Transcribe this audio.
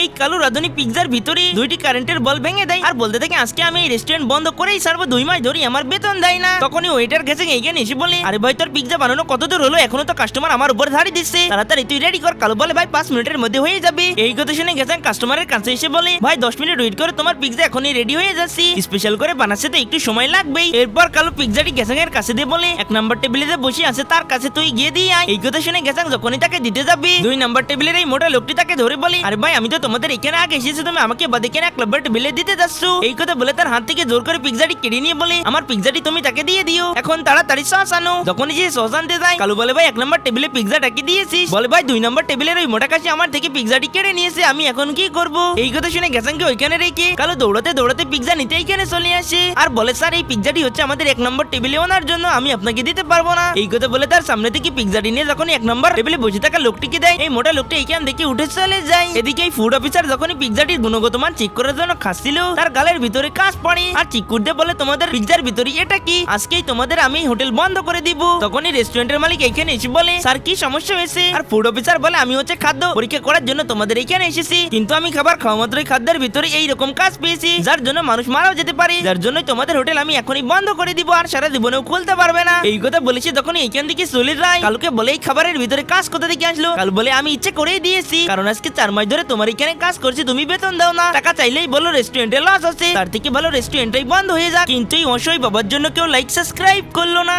এই কালো রাধুনি পিৎজার ভিতরে দুইটি কারেন্টের বল ভেঙে দেয়। আর বলতে থাকে, আজকে আমি এই রেস্টুরেন্ট বন্ধ করেই সারবো দুই মাস ধরে আমার বেতন দেয় না। তখনই ওয়েটার গেছে এইখানে এসে বলে, আরে ভাই, তোর পিৎজা বানানো কত দূর হলো? এখনও তো কাস্টমার আমার উপর ধারি দিচ্ছে। তাড়াতাড়ি তুই রেডি কর, কালো বলে ভাই, পাঁচ মিনিটের মধ্যে হয়ে যাবে। এই কথা শুনে গেছেন কাস্টমারের কাছে এসে বলে, ভাই, দশ মিনিট ওয়েট করে তোমার পিৎজা এখনই রেডি হয়ে যাচ্ছি। স্পেশাল করে বানাচ্ছে তো একটু সময় লাগবেই। এরপর কালো পিৎজাটি গেছেন এর কাছে দিয়ে বলে, এক নাম্বার টেবিলে যে বসে আছে, তার কাছে তুই গিয়ে দিয়ে আয়। এই কথা শুনে গেছেন যখনই তাকে দিতে যাবি, দুই নাম্বার টেবিলের এই মোটা লোকটি তাকে ধরে বলে, আরে ভাই, আমি তো তোমাদের এখানে আগে এসেছি, তুমি আমাকে বাদে কেন এক নাম্বার টেবিলে দিতে যাচ্ছ? এই কথা বলে তার হাত থেকে জোর করে পিৎজাটি কেড়ে নিয়ে বলে, আমার পিৎজাটি তুমি তাকে দিয়ে দিও। এখন তাড়াতাড়ি সস আনো। যখনই যে সস আনতে যায়, কালু বলে, ভাই, এক নাম্বার টেবিলে পিৎজাটাকে দিয়েছিস? বলে, ভাই, দুই নাম্বার টেবিলের ওই মোটা কাছে আমার থেকে পিৎজাটি কেড়ে নিয়েছে, আমি এখন কি করব? এই কথা শুনে গেছেনকে ওইখানে রেখে কালু দৌড়াতে দৌড়াতে পিৎজা নিতে এখানে চলে আসে। আর বলে, স্যার, এই পিৎজাটি হচ্ছে আমাদের এক নম্বর টেবিলে ওনার জন্য, আমি আপনাকে দিতে পারব না। এই কথা বলে তার সামনে থেকে পিৎজাটি নিয়ে যখন এক নম্বর টেবিলে বসে থাকা লোকটিকে দেয়, এই মোটা লোকটি এইখান থেকে উঠে চলে যায়। এদিকে এই ফুড অফিসার যখনই পিৎজাটির গুণগত মান চেক করার জন্য খাচ্ছিল, তার গালের ভিতরে কাজ পড়ে। আর চিকুরতে বলে, তোমাদের পিৎজার ভিতরে এটা কি? আজকেই তোমাদের আমি হোটেল বন্ধ করে দিব। তখনই রেস্টুরেন্টের মালিক এইখানে এসে বলে, স্যার, কি সমস্যা হয়েছে? আর ফুড অফিসার বলে, আমি হচ্ছে খাদ্য পরীক্ষা করার জন্য তোমাদের এইখানে এসেছি। কিন্তু আমি খাবার খাওয়া মাত্রই খাদ্যের ভিতরে এই রকম কাজ পেয়েছি, যার জন্য মানুষ মারাও যেতে পারে। যার জন্য তোমাদের হোটেল আমি এখনই বন্ধ করে দিব আর সারা জীবনেও খুলতে পারবে না। এই কথা বলেছি তখন এইখান থেকে চলে যায় কালুকে বলে, এই খাবারের ভিতরে কাজ কোথা থেকে আসলো? কাল বলে, আমি ইচ্ছে করেই দিয়েছি, কারণ আজকে চার মাস ধরে তোমার এখানে কাজ করছি, তুমি বেতন দাও না। টাকা চাইলেই বলো রেস্টুরেন্টে লস আছে তার থেকে ভালো রেস্টুরেন্টটাই বন্ধ হয়ে যাক। কিন্তু এই অসহায় বাবার জন্য কেউ লাইক সাবস্ক্রাইব করল না।